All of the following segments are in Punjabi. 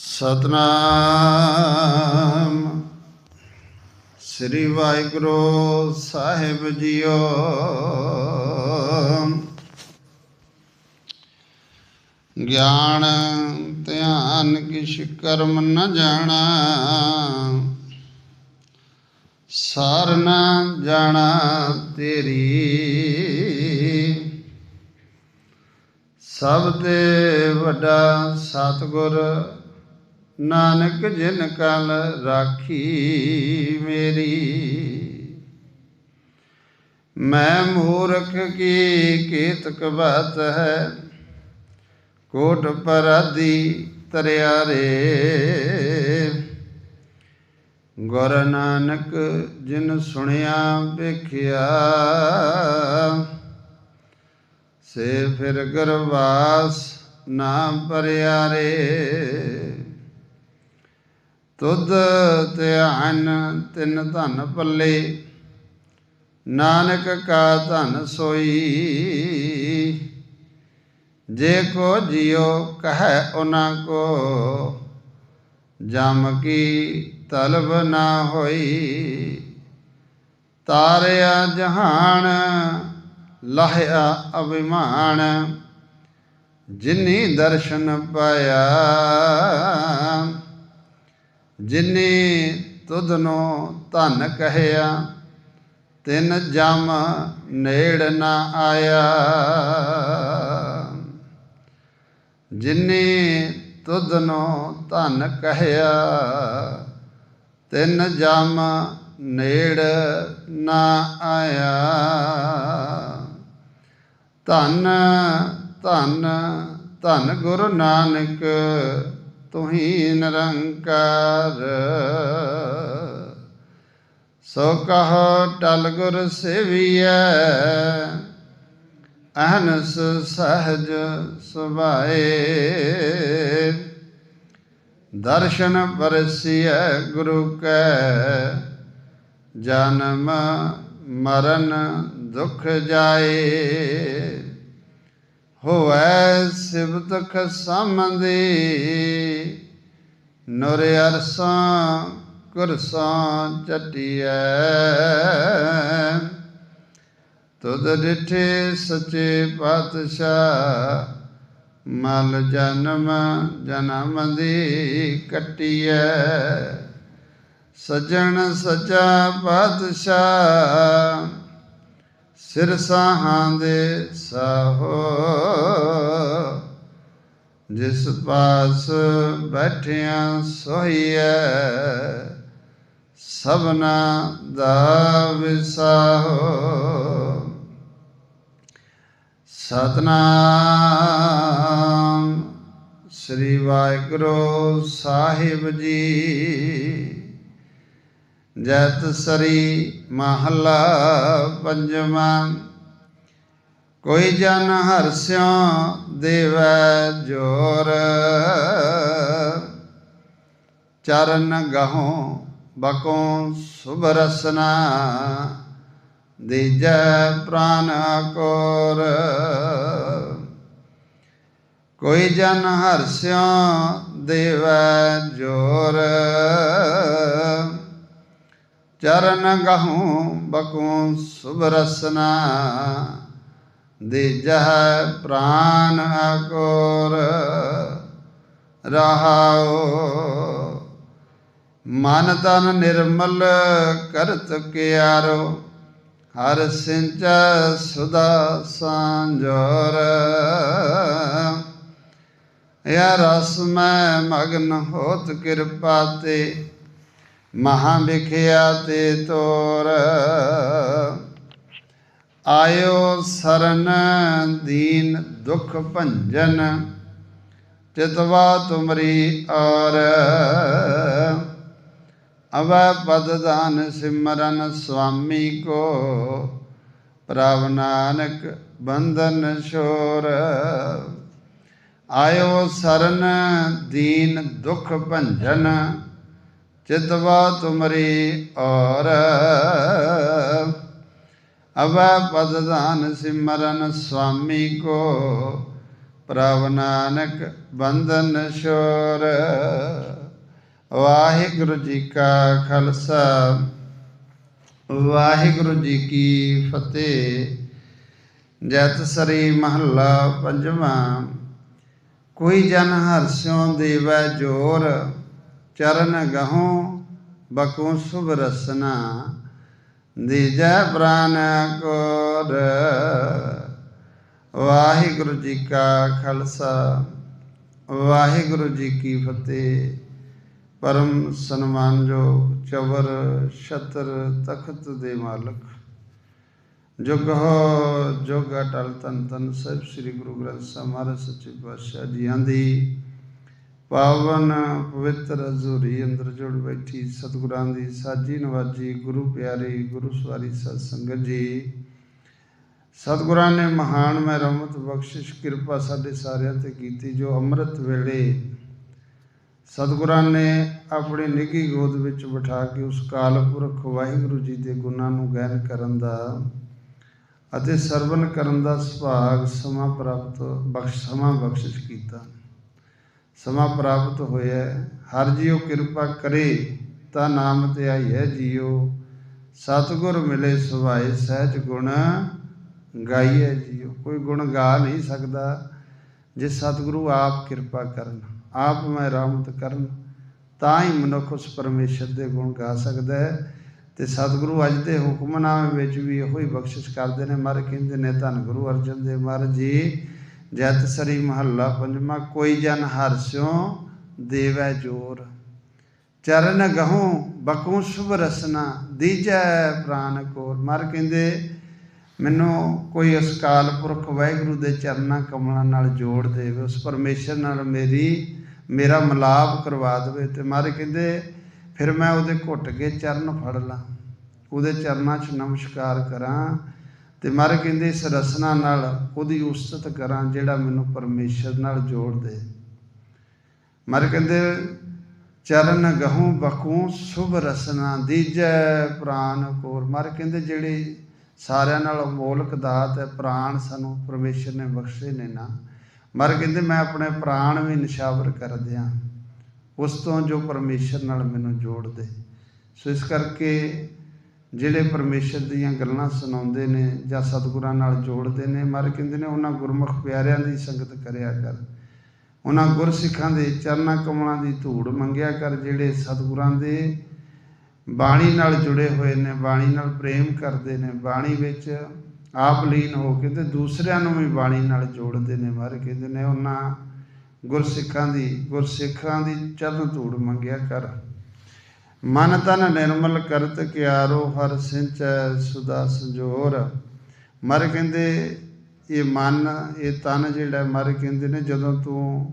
ਸਤਨਾਮ। ਸ੍ਰੀ ਵਾਹਿਗੁਰੂ ਸਾਹਿਬ ਜੀਓ। ਗਿਆਨ, ਧਿਆਨ ਕਿਛ ਕਰਮ ਨ ਜਾਣਾ। ਸਾਰ ਨ ਜਾਣਾ ਤੇਰੀ। ਸਭ ਤੇ ਵੱਡਾ ਸਤਿਗੁਰ ਨਾਨਕ ਜਿਨ ਕਲ ਰਾਖੀ ਮੇਰੀ। ਮੈਂ ਮੂਰਖ ਕੀ ਕੀਤਕ ਬਾਤ ਹੈ? ਕੋਟ ਪਰਾਦੀ ਤਰਿਆ ਰੇ। ਗੁਰ ਨਾਨਕ ਜਿਨ ਸੁਣਿਆ ਵੇਖਿਆ, ਸੇ ਫਿਰ ਗਰਵਾਸ ਨਾ ਪਰਿਆ ਰੇ। ਤੁਧ ਧਿਆਨ ਤਿਨ ਧਨ ਪੱਲੇ। ਨਾਨਕ ਕਾ ਧਨ ਸੋਈ। ਜੇ ਕੋ ਜਿਉ ਕਹੈ ਉਹਨਾਂ ਕੋ, ਜਮ ਕੀ ਤਲਬ ਨਾ ਹੋਈ। ਤਾਰਿਆ ਜਹਾਨ, ਲਾਹਿਆ ਅਭਿਮਾਨ, ਜਿਨੀ ਦਰਸ਼ਨ ਪਾਇਆ। ਜਿਨੀ ਤੁਧਨੋ ਧਨ ਕਹਿਆ, ਤਿਨ ਜਮ ਨੇੜ ਨਾ ਆਇਆ। ਜਿਨੀ ਤੁਧਨੋ ਧਨ ਕਹਿਆ, ਤਿਨ ਜਮ ਨੇੜ ਨਾ ਆਇਆ। ਧੰਨ ਧੰਨ ਧੰਨ ਗੁਰੂ ਨਾਨਕ ਤੁਹੀ ਨਿਰੰਕਾਰ। ਸੋ ਕਹੋ ਟਲ ਗੁਰ ਸੇਵੀਐ, ਅਹਨਸ ਸਹਜ ਸੁਭਾਏ। ਦਰਸ਼ਨ ਪਰਸੀਐ ਗੁਰੂ ਕੈ, ਜਨਮ ਮਰਨ ਦੁਖ ਜਾਏ। ਹੋਵੈ ਸਿਵਤ ਖਸਮਦੀ। ਨੁਰ ਅਰਸਾਂ ਕੁਰਸਾਂ ਚਟਿਐ। ਤੁਧ ਡਿਠੇ ਸੱਚੇ ਪਾਤਸ਼ਾਹ, ਮਲ ਜਨਮ ਜਨਮ ਦੀ ਕਟਿਐ। ਸਜਣ ਸਚਾ ਪਾਤਸ਼ਾਹ ਸਿਰ ਸਾਹਾਂ ਦੇ ਸਾਹੋ, ਜਿਸ ਪਾਸ ਬੈਠਿਆਂ ਸੋਈਐ ਸਭਨਾ ਦਾ ਵਿਸਾਹੋ। ਸਤਨਾਮ ਸ੍ਰੀ ਵਾਹਿਗੁਰੂ ਸਾਹਿਬ ਜੀ। ਜਤ ਸਰੀ ਮਹਲਾ ਪੰਜਵਾਂ। ਕੋਈ ਜਨ ਹਰਸਿਓ ਦੇਵੈ ਜੋਰ। ਚਰਨ ਗਹੋ ਬਕੋ ਸੁਭ ਰਸਨਾ, ਦੀਜੈ ਪ੍ਰਾਨ ਕੋਰ। ਕੋਈ ਜਨ ਹਰਸਿਓ ਦੇਵੈ ਜੋਰ। ਚਰਨ ਗਹੂੰ ਬਕੂੰ ਸੁਭ ਰਸਨਾ ਦੀਜਹ ਪ੍ਰਾਨ ਅਕੋਰ ਰਹਾਓ ਮਨ ਤਨ ਨਿਰਮਲ ਕਰਤ ਕਿਆਰੋ, ਹਰ ਸਿੰਚ ਸੁਦਾ ਸਾਂਜੋਰ ਯਾ ਰਸ ਮੈਂ ਮਗਨ ਹੋਤ ਕਿਰਪਾ ਤੇ ਮਹਾ ਵਿਖਿਆ ਤੇ ਤੋਰ। ਆਇਓ ਸਰਨ ਦੀਨ ਦੁਖ ਭੰਜਨ, ਚਿਤਵਾ ਤੁਮਰੀ ਔਰ। ਅਵੈ ਪਦ ਦਾਨ ਸਿਮਰਨ ਸੁਆਮੀ ਕੋ, ਪ੍ਰਭ ਨਾਨਕ ਬੰਧਨ ਸ਼ੋਰ ਆਇਓ ਸਰਨ ਦੀਨ ਦੁਖ ਭੰਜਨ ਚਿਤਵਾ ਤੁਮਰੀ ਔਰ ਅਵੈ ਪਦ ਦਾਨ ਸਿਮਰਨ ਸੁਆਮੀ ਕੋ ਪ੍ਰਭ ਨਾਨਕ ਬੰਧਨ ਸ਼ੋਰ ਵਾਹਿਗੁਰੂ ਜੀ ਕਾ ਖਾਲਸਾ, ਵਾਹਿਗੁਰੂ ਜੀ ਕੀ ਫਤਿਹ। ਜਤ ਸਰੀ ਮਹੱਲਾ ਪੰਜਵਾਂ, ਕੋਈ ਜਨ ਹਰਸਿਉ ਦੇਵੈ ਜੋਰ। ਚਰਨ ਗਹੋਂ ਬਕੂ ਸੁਭ ਰਸਨਾ, ਦੀਜੈ ਪ੍ਰਾਨ ਕੋਰ। ਵਾਹਿਗੁਰੂ ਜੀ ਕਾ ਖਾਲਸਾ, ਵਾਹਿਗੁਰੂ ਜੀ ਕੀ ਫਤਿਹ। ਪਰਮ ਸਨਮਾਨਯੋਗ ਚਵਰ ਛਤਰ ਤਖਤ ਦੇ ਮਾਲਕ। ਜੁਗ ਹੋ, ਜੁਗ ਅਟਲ ਤਨ ਤਨ ਸਭ ਸ੍ਰੀ ਗੁਰੂ ਗ੍ਰੰਥ ਸਾਹਿਬ ਮਹਾਰਾਜ ਸੱਚੇ ਪਾਤਸ਼ਾਹ ਜੀ ਦੀ ਪਾਵਨ ਪਵਿੱਤਰ ਹਜ਼ੂਰੀ ਅੰਦਰ ਜੁੜ ਬੈਠੀ ਸਤਿਗੁਰਾਂ ਦੀ ਸਾਜੀ ਨਵਾਜੀ, ਗੁਰੂ ਪਿਆਰੀ, ਗੁਰੂ ਸਵਾਰੀ ਸਤ ਸੰਗਤ ਜੀ। ਸਤਿਗੁਰਾਂ ਨੇ ਮਹਾਨ ਮਹਿਰਮਤ ਬਖਸ਼ਿਸ਼ ਕਿਰਪਾ ਸਾਡੇ ਸਾਰਿਆਂ ਤੇ ਕੀਤੀ ਜੋ ਅੰਮ੍ਰਿਤ ਵੇਲੇ ਸਤਿਗੁਰਾਂ ਨੇ ਆਪਣੀ ਨਿੱਘੀ ਗੋਦ ਵਿੱਚ ਬਿਠਾ ਕੇ ਉਸ ਕਾਲ ਪੁਰਖ ਵਾਹਿਗੁਰੂ ਜੀ ਦੇ ਗੁਣਾਂ ਨੂੰ ਗਹਿਣ ਕਰਨ ਦਾ ਅਤੇ ਸਰਵਨ ਕਰਨ ਦਾ ਸੁਭਾਗ ਸਮਾਂ ਪ੍ਰਾਪਤ ਬਖਸ਼, ਸਮਾਂ ਬਖਸ਼ਿਸ਼ ਕੀਤਾ। ਸਮਾਂ ਪ੍ਰਾਪਤ ਹੋਇਆ ਹਰ ਜੀਉ ਕਿਰਪਾ ਕਰੇ ਤਾਂ ਨਾਮ ਤੇ ਆਈ ਹੈ ਜੀਉ। ਸਤਿਗੁਰ ਮਿਲੇ ਸੁਭਾਏ ਸਹਿਜ ਗੁਣ ਗਾਈਐ ਜੀਉ। ਕੋਈ ਗੁਣ ਗਾ ਨਹੀਂ ਸਕਦਾ ਜੇ ਸਤਿਗੁਰੂ ਆਪ ਕਿਰਪਾ ਕਰਨ। ਆਪ ਮੈਂ ਰਹਿਮਤ ਕਰਨ। ਤਾਂ ਹੀ ਮਨੁੱਖ ਉਸ ਪਰਮੇਸ਼ਰ ਦੇ ਗੁਣ ਗਾ ਸਕਦਾ ਹੈ। ਤੇ ਸਤਿਗੁਰੂ ਅੱਜ ਦੇ ਹੁਕਮਨਾਮੇ ਵਿੱਚ ਵੀ ਇਹੋ ਹੀ ਬਖਸ਼ਿਸ਼ ਕਰਦੇ ਨੇ। ਮਰ ਕਹਿੰਦੇ ਨੇ ਧੰਨ ਗੁਰੂ ਅਰਜਨ ਦੇਵ ਮਹਾਰਾਜ ਜੀ ਜਤ ਸਰੀ ਮਹੱਲਾ ਪੰਜਵਾਂ, ਕੋਈ ਜਨ ਹਰਸਿਓ ਦੇਵੈ ਜੋਰ। ਚਰਨ ਗਹਉ ਬਕੂ ਸੁਭ ਰਸਨਾ, ਦੀਜੈ ਪ੍ਰਾਨ ਕੋਰ। ਮਰ ਕਹਿੰਦੇ, ਮੈਨੂੰ ਕੋਈ ਉਸ ਕਾਲ ਪੁਰਖ ਵਾਹਿਗੁਰੂ ਦੇ ਚਰਨਾਂ ਕਮਲਾਂ ਨਾਲ ਜੋੜ ਦੇਵੇ, ਉਸ ਪਰਮੇਸ਼ਰ ਨਾਲ ਮੇਰੀ, ਮੇਰਾ ਮਿਲਾਪ ਕਰਵਾ ਦੇਵੇ। ਤੇ ਮਰ ਕਹਿੰਦੇ, ਫਿਰ ਮੈਂ ਉਹਦੇ ਘੁੱਟ ਕੇ ਚਰਨ ਫੜ ਲਾਂ, ਉਹਦੇ ਚਰਨਾਂ 'ਚ ਨਮਸਕਾਰ ਕਰਾਂ ਤੇ ਮਾਰੇ ਕਹਿੰਦੇ ਇਸ ਰਸਨਾ ਨਾਲ ਉਹਦੀ ਉਸਤਤ ਕਰਾਂ ਜਿਹੜਾ ਮੈਨੂੰ ਪਰਮੇਸ਼ਰ ਨਾਲ ਜੋੜ ਦੇ। ਮਰ ਕਹਿੰਦੇ, ਚਰਨ ਗਹੂ ਬਖੂ ਸੁਭ ਰਸਨਾ ਦੀਜੈ ਪ੍ਰਾਨ ਕੋਰ। ਮਾਰੇ ਕਹਿੰਦੇ, ਜਿਹੜੇ ਸਾਰਿਆਂ ਨਾਲ ਮੋਲਕ ਦਾਤ ਹੈ ਪ੍ਰਾਣ ਸਾਨੂੰ ਪਰਮੇਸ਼ਰ ਨੇ ਬਖਸ਼ੇ ਨੇ ਨਾ। ਮਰ ਕਹਿੰਦੇ, ਮੈਂ ਆਪਣੇ ਪ੍ਰਾਣ ਵੀ ਨਿਸ਼ਾਵਰ ਕਰ ਦਿਆਂ, ਉਸ ਤੋਂ ਜੋ ਪਰਮੇਸ਼ਰ ਨਾਲ ਮੈਨੂੰ ਜੋੜ ਦੇ। ਸੋ ਇਸ ਕਰਕੇ ਜਿਹੜੇ ਪਰਮੇਸ਼ਰ ਦੀਆਂ ਗੱਲਾਂ ਸੁਣਾਉਂਦੇ ਨੇ ਜਾਂ ਸਤਿਗੁਰਾਂ ਨਾਲ ਜੋੜਦੇ ਨੇ, ਮਰ ਕਹਿੰਦੇ ਨੇ, ਉਹਨਾਂ ਗੁਰਮੁਖ ਪਿਆਰਿਆਂ ਦੀ ਸੰਗਤ ਕਰਿਆ ਕਰ। ਉਹਨਾਂ ਗੁਰਸਿੱਖਾਂ ਦੇ ਚਰਨਾਂ ਕਮਲਾਂ ਦੀ ਧੂੜ ਮੰਗਿਆ ਕਰ, ਜਿਹੜੇ ਸਤਿਗੁਰਾਂ ਦੇ ਬਾਣੀ ਨਾਲ ਜੁੜੇ ਹੋਏ ਨੇ, ਬਾਣੀ ਨਾਲ ਪ੍ਰੇਮ ਕਰਦੇ ਨੇ, ਬਾਣੀ ਵਿੱਚ ਆਪ ਲੀਨ ਹੋ ਕੇ ਤੇ ਦੂਸਰਿਆਂ ਨੂੰ ਵੀ ਬਾਣੀ ਨਾਲ ਜੋੜਦੇ ਨੇ, ਮਰ ਕਹਿੰਦੇ ਨੇ, ਉਹਨਾਂ ਗੁਰਸਿੱਖਾਂ ਦੀ ਗੁਰਸਿੱਖਾਂ ਦੀ ਚਰਨ ਧੂੜ ਮੰਗਿਆ ਕਰ। ਮਨ ਤਨ ਨਿਰਮਲ ਕਰਤ ਕਿਆਰੋ ਹਰ ਸਿੰਚੈ ਸੁਦਾ ਸੰਜੋਰ। ਮਰ ਕਹਿੰਦੇ, ਇਹ ਮਨ, ਇਹ ਤਨ ਜਿਹੜਾ ਮਰ ਕਹਿੰਦੇ ਨੇ, ਜਦੋਂ ਤੂੰ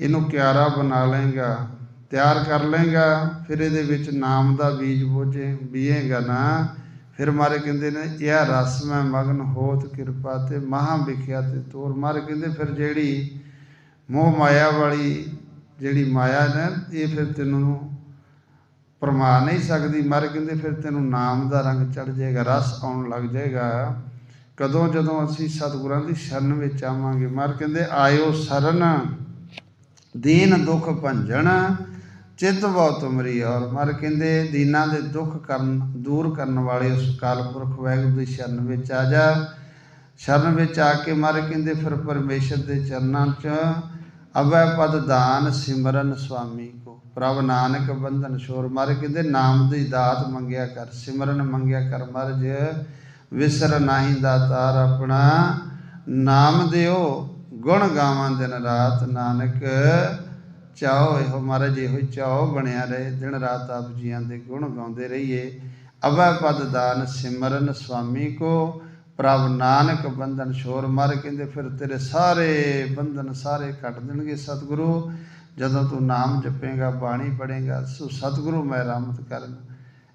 ਇਹਨੂੰ ਕਿਆਰਾ ਬਣਾ ਲਏਗਾ, ਤਿਆਰ ਕਰ ਲਏਗਾ, ਫਿਰ ਇਹਦੇ ਵਿੱਚ ਨਾਮ ਦਾ ਬੀਜ ਬੋਝੇ, ਬੀਏਗਾ ਨਾ, ਫਿਰ ਮਾਰੇ ਕਹਿੰਦੇ ਨੇ, ਇਹ ਰਸ ਮੈਂ ਮਗਨ ਹੋਤ ਕਿਰਪਾ ਤੇ ਮਹਾ ਵਿਖਿਆ ਤੇ ਤੋਰ। ਮਾਰੇ ਕਹਿੰਦੇ, ਫਿਰ ਜਿਹੜੀ ਮੋਹ ਮਾਇਆ ਵਾਲੀ ਜਿਹੜੀ ਮਾਇਆ ਨੇ, ਇਹ ਫਿਰ ਤੈਨੂੰ ਪਰਮਾ ਨਹੀਂ ਸਕਦੀ, ਮਰ ਕਹਿੰਦੇ ਫਿਰ ਤੈਨੂੰ ਨਾਮ ਦਾ ਰੰਗ ਚੜ ਜਾਏਗਾ, ਰਸ ਆਉਣ ਲੱਗ ਜਾਏਗਾ। ਕਦੋਂ ਜਦੋਂ ਅਸੀਂ ਸਤਿਗੁਰਾਂ ਦੀ ਸ਼ਰਨ ਵਿੱਚ ਆਵਾਂਗੇ, ਮਰ ਕਹਿੰਦੇ, ਆਇਓ ਸਰਨ, ਦੀਨ ਦੁਖ ਭੰਜਣ, ਚਿਤ ਬਹੁ ਤੁਮਰੀ ਔਰ। ਮਰ ਕਹਿੰਦੇ, ਦੀਨਾਂ ਦੇ ਦੁੱਖ ਕਰਨ, ਦੂਰ ਕਰਨ ਵਾਲੇ ਉਸ ਕਾਲ ਪੁਰਖ ਵਾਹਿਗੁਰੂ ਦੀ ਸ਼ਰਨ ਵਿੱਚ ਆ ਜਾ। ਸ਼ਰਨ ਵਿੱਚ ਆ ਕੇ ਮਰ ਕਹਿੰਦੇ, ਫਿਰ ਪਰਮੇਸ਼ਰ ਦੇ ਚਰਨਾਂ 'ਚ ਅਵੈ ਪਦ ਦਾਨ ਸਿਮਰਨ ਸੁਆਮੀ ਪ੍ਰਭ ਨਾਨਕ ਬੰਧਨ ਸ਼ੋਰ ਮਰ ਕਹਿੰਦੇ ਨਾਮ ਦੀ ਦਾਤ ਮੰਗਿਆ ਕਰ, ਸਿਮਰਨ ਮੰਗਿਆ ਕਰ ਮਰਜ ਵਿਸਰ ਨਾਹੀ ਦਾਤਾਰ ਆਪਣਾ। ਨਾਮ ਦਿਓ, ਗੁਣ ਗਾਵਾਂ ਦਿਨ ਰਾਤ, ਨਾਨਕ ਚਾਓ ਇਹੋ ਮਹਾਰਾਜ ਇਹੋ ਹੀ ਚਾਹੋ ਬਣਿਆ ਰਹੇ, ਦਿਨ ਰਾਤ ਆਪ ਜੀਆਂ ਦੇ ਗੁਣ ਗਾਉਂਦੇ ਰਹੀਏ। ਅਵੈ ਪਦ ਦਾਨ ਸਿਮਰਨ ਸੁਆਮੀ ਕੋ, ਪ੍ਰਭ ਨਾਨਕ ਬੰਧਨ ਸ਼ੋਰ ਮਰ ਕਹਿੰਦੇ ਫਿਰ ਤੇਰੇ ਸਾਰੇ ਬੰਧਨ ਸਾਰੇ ਕੱਟ ਦੇਣਗੇ ਸਤਿਗੁਰੂ। ਜਦੋਂ ਤੂੰ ਨਾਮ ਜਪੇਗਾ, ਬਾਣੀ ਪੜੇਗਾ ਸੋ ਸਤਿਗੁਰੂ ਮੈਂ ਰਹਿਮਤ ਕਰਨ।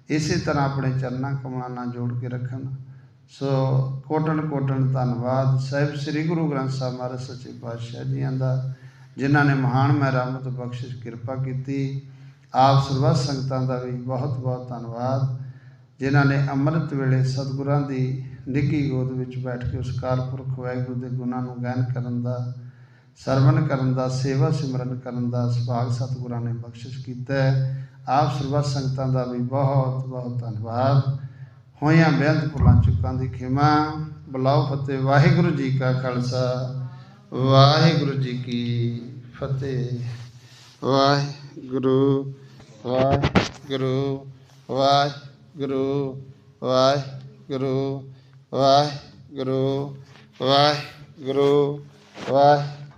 ਇਸੇ ਤਰ੍ਹਾਂ ਆਪਣੇ ਚਰਨਾਂ ਕਮਲਾਂ ਨਾਲ ਜੋੜ ਕੇ ਰੱਖਣ। ਸੋ ਕੋਟਣ ਕੋਟਣ ਧੰਨਵਾਦ। ਸਾਹਿਬ ਸ੍ਰੀ ਗੁਰੂ ਗ੍ਰੰਥ ਸਾਹਿਬ ਮਹਾਰਾਜ ਸੱਚੇ ਪਾਤਸ਼ਾਹ ਜੀਆਂ ਦਾ, ਜਿਨ੍ਹਾਂ ਨੇ ਮਹਾਨ ਮੈਂ ਬਖਸ਼ਿਸ਼ ਕਿਰਪਾ ਕੀਤੀ। ਆਪ ਸਰਬੱਤ ਸੰਗਤਾਂ ਦਾ ਵੀ ਬਹੁਤ ਬਹੁਤ ਧੰਨਵਾਦ। ਜਿਨ੍ਹਾਂ ਨੇ ਅੰਮ੍ਰਿਤ ਵੇਲੇ ਸਤਿਗੁਰਾਂ ਦੀ ਨਿੱਘੀ ਗੋਦ ਵਿੱਚ ਬੈਠ ਕੇ ਉਸ ਕਾਲ ਪੁਰਖ ਵਾਹਿਗੁਰੂ ਦੇ ਗੁਣਾਂ ਨੂੰ ਗਾਇਨ ਕਰਨ ਦਾ ਸਰਵਣ ਕਰਨ ਦਾ, ਸੇਵਾ ਸਿਮਰਨ ਕਰਨ ਦਾ, ਸੁਭਾਗ ਸਤਿਗੁਰਾਂ ਨੇ ਬਖਸ਼ਿਸ਼ ਕੀਤਾ ਹੈ। ਆਪ ਸਰਬੱਤ ਸੰਗਤਾਂ ਦਾ ਵੀ ਬਹੁਤ ਬਹੁਤ ਧੰਨਵਾਦ। ਹੋਈਆਂ ਬੇਅੰਤ ਭੁੱਲਾਂ ਚੁੱਕਾਂ ਦੀ ਖਿਮਾ। ਬੁਲਾਓ ਫਤਿਹ। ਵਾਹਿਗੁਰੂ ਜੀ ਕਾ ਖਾਲਸਾ। ਵਾਹਿਗੁਰੂ ਜੀ ਕੀ ਫਤਿਹ। ਵਾਹਿਗੁਰੂ ਵਾਹਿਗੁਰੂ ਵਾਹਿਗੁਰੂ।